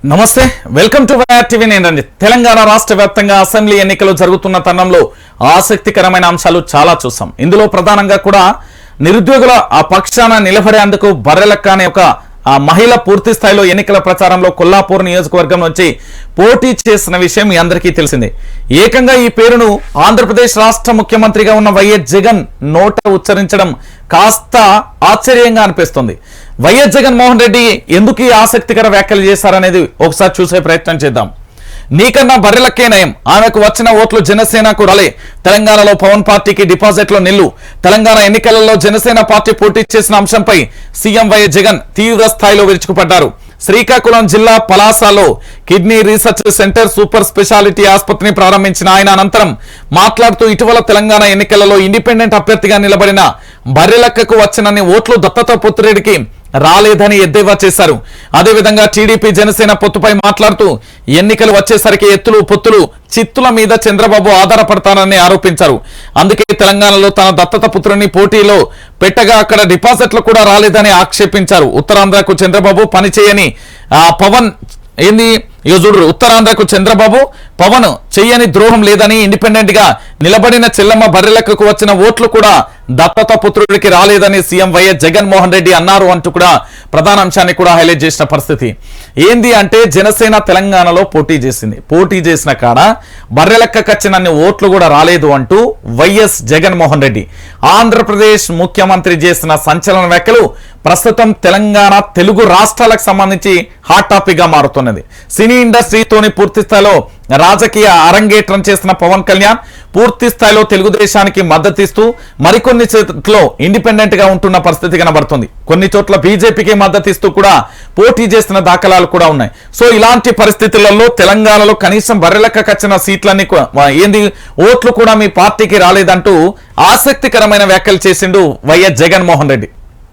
నమస్తే welcome to TV. నేను తెలంగాణ రాష్ట్ర వ్యాప్తంగా అసెంబ్లీ ఎన్నికలు జరుగుతున్న తరుణంలో ఆసక్తికరమైన అంశాలు చాలా చూసాం. ఇందులో ప్రధానంగా కూడా నిరుద్యోగుల ఆ పక్షాన నిలబడేందుకు బర్రెలక్క అనే ఒక ఆ మహిళ పూర్తి స్థాయిలో ఎన్నికల ప్రచారంలో కొల్లాపూర్ నియోజకవర్గం నుంచి పోటీ చేసిన విషయం మీ అందరికీ తెలిసిందే. ఏకంగా ఈ పేరును ఆంధ్రప్రదేశ్ రాష్ట్ర ముఖ్యమంత్రిగా ఉన్న వైఎస్ జగన్ నోట ఉచ్చరించడం కాస్త ఆశ్చర్యంగా అనిపిస్తుంది. వైఎస్ జగన్మోహన్ రెడ్డి ఎందుకు ఈ ఆసక్తికర వ్యాఖ్యలు చేశారనేది ఒకసారి చూసే ప్రయత్నం చేద్దాం. నీకన్నా బర్రెలక్కే నయం. ఆమెకు వచ్చిన ఓట్లు జనసేనకు రలే. తెలంగాణలో పవన్ పార్టీకి డిపాజిట్లో నిల్లు. తెలంగాణ ఎన్నికలలో జనసేన పార్టీ పోటీ చేసిన అంశంపై సీఎం వైఎస్ జగన్ తీవ్ర స్థాయిలో విరుచుకుపడ్డారు. శ్రీకాకుళం జిల్లా పలాసలో kidney research centre super speciality ఆసుపత్రిని ప్రారంభించిన ఆయన అనంతరం మాట్లాడుతూ ఇటీవల తెలంగాణ ఎన్నికలలో ఇండిపెండెంట్ అభ్యర్థిగా నిలబడిన బర్రెలక్కకు వచ్చినన్ని ఓట్లు దత్తత పుత్రుడికి రాలేదని ఎద్దేవా చేశారు. అదేవిధంగా టీడీపీ జనసేన పొత్తుపై మాట్లాడుతూ ఎన్నికలు వచ్చేసరికి ఎత్తులు పొత్తులు చిత్తుల మీద చంద్రబాబు ఆధారపడతానని ఆరోపించారు. అందుకే తెలంగాణలో తన దత్తత పుత్రుని పోటీలో పెట్టగా అక్కడ డిపాజిట్లు కూడా రాలేదని ఆక్షేపించారు. ఉత్తరాంధ్రకు చంద్రబాబు పనిచేయని పవన్ ఏంది? ఇక చూడరు ఉత్తరాంధ్రకు చంద్రబాబు పవన్ చెయ్యని ద్రోహం లేదని ఇండిపెండెంట్గా నిలబడిన చెల్లమ్మ బర్రెలకు వచ్చిన ఓట్లు కూడా దత్తత పుత్రుడికి రాలేదని సీఎం వైఎస్ జగన్మోహన్ రెడ్డి అన్నారు అంటూ కూడా ప్రధాన అంశాన్ని కూడా హైలైట్ చేసిన పరిస్థితి. ఏంది అంటే జనసేన తెలంగాణలో పోటీ చేసింది. పోటీ చేసిన కాడ బర్రెలెక్క కచ్చినన్ని ఓట్లు కూడా రాలేదు అంటూ వైఎస్ జగన్మోహన్ రెడ్డి. ఆంధ్రప్రదేశ్ ముఖ్యమంత్రి చేసిన సంచలన వ్యాఖ్యలు ప్రస్తుతం తెలంగాణ తెలుగు రాష్ట్రాలకు సంబంధించి హాట్ టాపిక్గా మారుతున్నది. సినీ ఇండస్ట్రీతోని పూర్తి స్థాయిలో రాజకీయ అరంగేట్రం చేసిన పవన్ కళ్యాణ్ పూర్తి స్థాయిలో తెలుగుదేశానికి మద్దతిస్తూ మరికొన్ని చోట్ల ఇండిపెండెంట్గా ఉంటున్న పరిస్థితి కనబడుతుంది. కొన్ని చోట్ల బీజేపీకి మద్దతిస్తూ కూడా పోటీ చేస్తున్న దాఖలాలు కూడా ఉన్నాయి. సో ఇలాంటి పరిస్థితులలో తెలంగాణలో కనీసం బర్రెలక్క కచ్చిన సీట్లన్నీ ఏంది? ఓట్లు కూడా మీ పార్టీకి రాలేదంటూ ఆసక్తికరమైన వ్యాఖ్యలు చేసిండు వైఎస్ జగన్మోహన్ రెడ్డి.